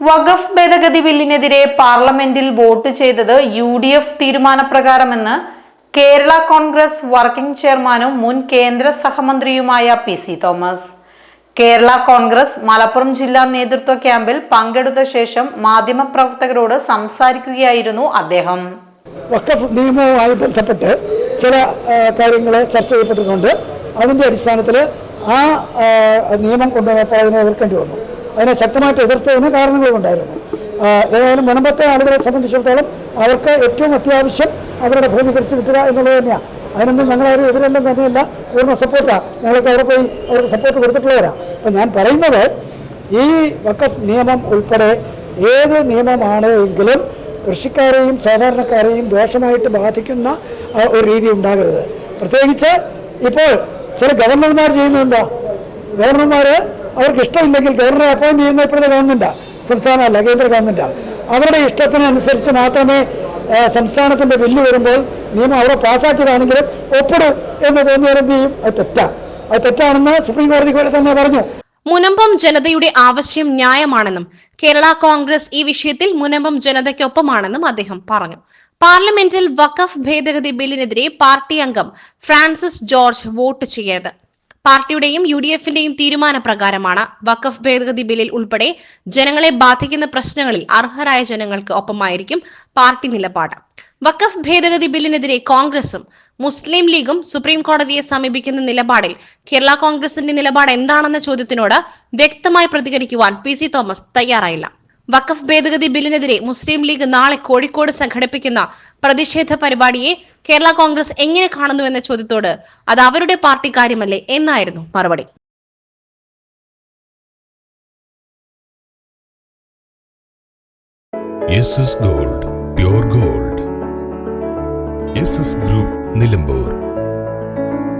വഖഫ് ഭേദഗതി ബില്ലിനെതിരെ പാർലമെന്റിൽ വോട്ട് ചെയ്തത് യു ഡി എഫ് തീരുമാനപ്രകാരമെന്ന് കേരള കോൺഗ്രസ് വർക്കിംഗ് ചെയർമാനും മുൻ കേന്ദ്ര സഹമന്ത്രിയുമായ പി സി തോമസ്. കേരള കോൺഗ്രസ് മലപ്പുറം ജില്ലാ നേതൃത്വ ക്യാമ്പിൽ പങ്കെടുത്ത ശേഷം മാധ്യമപ്രവർത്തകരോട് സംസാരിക്കുകയായിരുന്നു അദ്ദേഹം. വഖഫ് നിയമവുമായി ബന്ധപ്പെട്ട് ചില കാര്യങ്ങൾ ചർച്ച ചെയ്യപ്പെട്ടിട്ടുണ്ട്. അതിന്റെ അടിസ്ഥാനത്തിൽ ആ നിയമം കൊണ്ടുവന്നപ്പോൾ അതിനെ എതിർക്കേണ്ടി വന്നു. അതിനെ ശക്തമായിട്ട് എതിർത്തതിന് കാരണങ്ങളും ഉണ്ടായിരുന്നു ആ, ഏതായാലും മുനമ്പത്തെ ആളുകളെ സംബന്ധിച്ചിടത്തോളം അവർക്ക് ഏറ്റവും അത്യാവശ്യം അവരുടെ ഭൂമി തിരിച്ചു കിട്ടുക എന്നുള്ളത് തന്നെയാണ്. അതിനൊന്നും ഞങ്ങളാരും എതിരെല്ലാം തന്നെയല്ല പൂർണ സപ്പോർട്ടാണ് ഞങ്ങൾക്ക് അവിടെ പോയി അവർക്ക് സപ്പോർട്ട് കൊടുത്തിട്ടുള്ളവരാണ് അപ്പം ഞാൻ പറയുന്നത് ഈ വക്കഫ് നിയമം ഉൾപ്പെടെ ഏത് നിയമമാണ് എങ്കിലും കൃഷിക്കാരെയും സാധാരണക്കാരെയും ദോഷമായിട്ട് ബാധിക്കുന്ന ഒരു രീതി ഉണ്ടാകരുത്. പ്രത്യേകിച്ച് ഇപ്പോൾ ചില ഗവർണർമാർ ചെയ്യുന്നത് എന്താ? ഗവർണർമാർ അവർക്ക് ഇഷ്ടമില്ലെങ്കിൽ ഗവർണറെ അപ്പോയിന്റ് ചെയ്യുന്ന ഇപ്പോഴത്തെ ഗവൺമെന്റാണ് സംസ്ഥാനമല്ല കേന്ദ്ര ഗവൺമെന്റാണ് അവരുടെ ഇഷ്ടത്തിനനുസരിച്ച് മാത്രമേ സംസ്ഥാനത്തിന്റെ ബില്ല് വരുമ്പോൾ നിയമം അവിടെ പാസ്സാക്കിയതാണെങ്കിലും ഒപ്പിടും എന്ന് തോന്നിയാൽ എന്ത് അത് തെറ്റാണ് അത് തെറ്റാണെന്ന് സുപ്രീം കോടതി കൂടെ തന്നെ പറഞ്ഞു. മുനമ്പം ജനതയുടെ ആവശ്യം ന്യായമാണെന്നും കേരള കോൺഗ്രസ് ഈ വിഷയത്തിൽ മുനമ്പം ജനതയ്ക്കൊപ്പമാണെന്നും അദ്ദേഹം പറഞ്ഞു. പാർലമെന്റിൽ വഖഫ് ഭേദഗതി ബില്ലിനെതിരെ പാർട്ടി അംഗം ഫ്രാൻസിസ് ജോർജ് വോട്ട് ചെയ്യരുത്. പാർട്ടിയുടെയും യു ഡി എഫിന്റെയും തീരുമാനപ്രകാരമാണ് വഖഫ് ഭേദഗതി ബില്ലിൽ ഉൾപ്പെടെ ജനങ്ങളെ ബാധിക്കുന്ന പ്രശ്നങ്ങളിൽ അർഹരായ ജനങ്ങൾക്ക് ഒപ്പമായിരിക്കും പാർട്ടി നിലപാട്. വഖഫ് ഭേദഗതി ബില്ലിനെതിരെ കോൺഗ്രസും മുസ്ലിം ലീഗും സുപ്രീം കോടതിയെ സമീപിക്കുന്ന നിലപാടിൽ കേരള കോൺഗ്രസിന്റെ നിലപാട് എന്താണെന്ന ചോദ്യത്തിനോട് വ്യക്തമായി പ്രതികരിക്കുവാൻ പി സി തോമസ് തയ്യാറായില്ല. വഖഫ് ഭേദഗതി ബില്ലിനെതിരെ മുസ്ലിം ലീഗ് നാളെ കോഴിക്കോട് സംഘടിപ്പിക്കുന്ന പ്രതിഷേധ പരിപാടിയെ കേരള കോൺഗ്രസ് എങ്ങനെ കാണുന്നുവെന്ന ചോദ്യത്തോട് അത് അവരുടെ പാർട്ടി കാര്യമല്ലേ എന്നായിരുന്നു മറുപടി. Gold pure gold group Nilambur